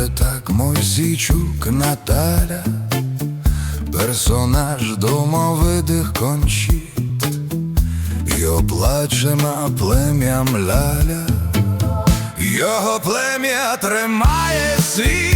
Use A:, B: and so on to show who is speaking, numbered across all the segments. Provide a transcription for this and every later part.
A: Це так мой січук Наталя, персонаж домовитих кончіт, і оплачена плем'ям ляля, його плем'я тримає світ.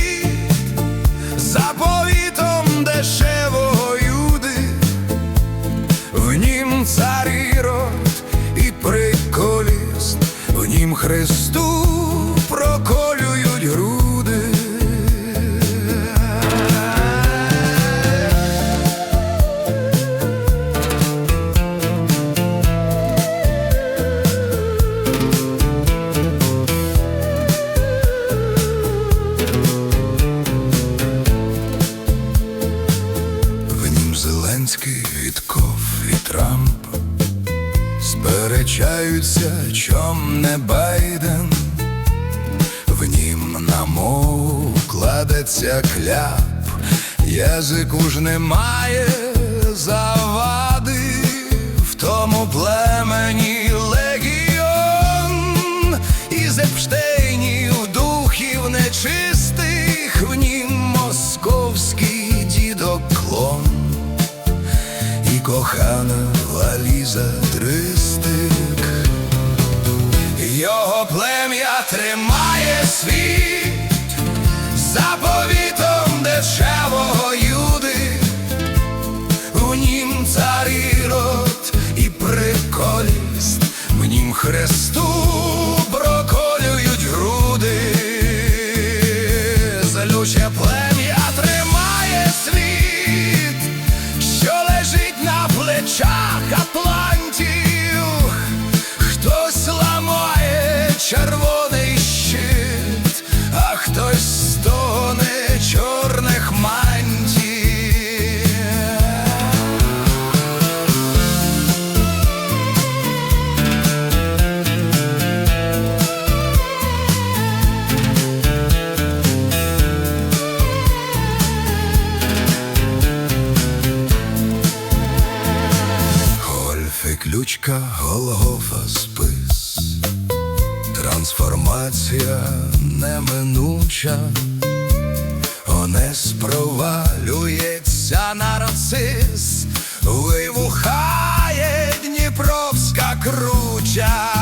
A: Сперечаються, чом не Байден, в нім на мову кладеться кляп, язику ж немає завади, в тому племені легіон, із Епштейнів духів нечистих, в нім московський дідок клон і кохана валіза тристик. Плем'я тримає світ. Заповітом дешевого юди, у нім цар рот і приколість, в нім Христу Ключка, Голгофа, спис, трансформація неминуча, Онес провалюється нарцис, вивухає Дніпровська круча.